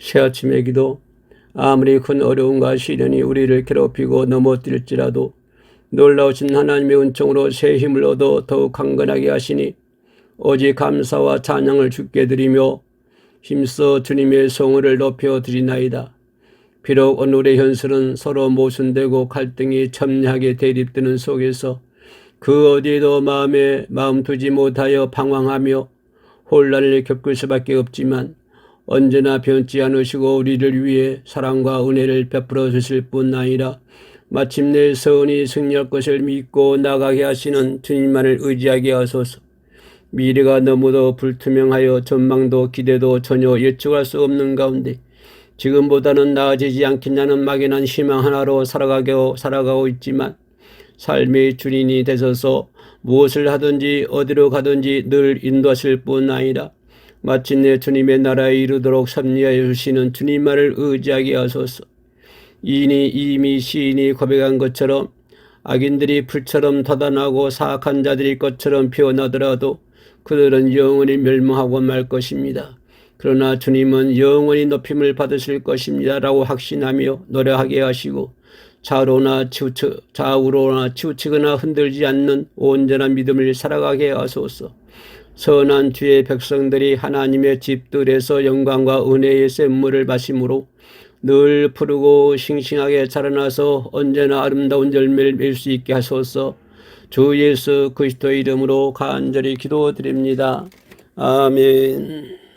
새아침의 기도 아무리 큰 어려움과 시련이 우리를 괴롭히고 넘어뜨릴지라도 놀라우신 하나님의 은총으로 새 힘을 얻어 더욱 강건하게 하시니 오직 감사와 찬양을 주께 드리며 힘써 주님의 성을 높여 드리나이다. 비록 오늘의 현실은 서로 모순되고 갈등이 첨예하게 대립되는 속에서 그 어디에도 마음에 마음 두지 못하여 방황하며 혼란을 겪을 수밖에 없지만 언제나 변치 않으시고 우리를 위해 사랑과 은혜를 베풀어 주실 뿐 아니라 마침내 서은이 승리할 것을 믿고 나가게 하시는 주님만을 의지하게 하소서. 미래가 너무도 불투명하여 전망도 기대도 전혀 예측할 수 없는 가운데 지금보다는 나아지지 않겠냐는 막연한 희망 하나로 살아가고, 살아가고 있지만 삶의 주인이 되셔서 무엇을 하든지 어디로 가든지 늘 인도하실 뿐 아니라 마침내 주님의 나라에 이르도록 섭리하여 주시는 주님만을 의지하게 하소서. 이인이 이미 시인이 고백한 것처럼 악인들이 풀처럼 터단하고 사악한 자들이 것처럼 피어나더라도 그들은 영원히 멸망하고 말 것입니다. 그러나 주님은 영원히 높임을 받으실 것입니다. 라고 확신하며 노래하게 하시고 좌로나 치우치, 좌우로나 치우치거나 흔들지 않는 온전한 믿음을 살아가게 하소서. 선한 주의 백성들이 하나님의 집들에서 영광과 은혜의 샘물을 마심으로 늘 푸르고 싱싱하게 자라나서 언제나 아름다운 열매를 맺을 수 있게 하소서. 주 예수 그리스도의 이름으로 간절히 기도드립니다. 아멘.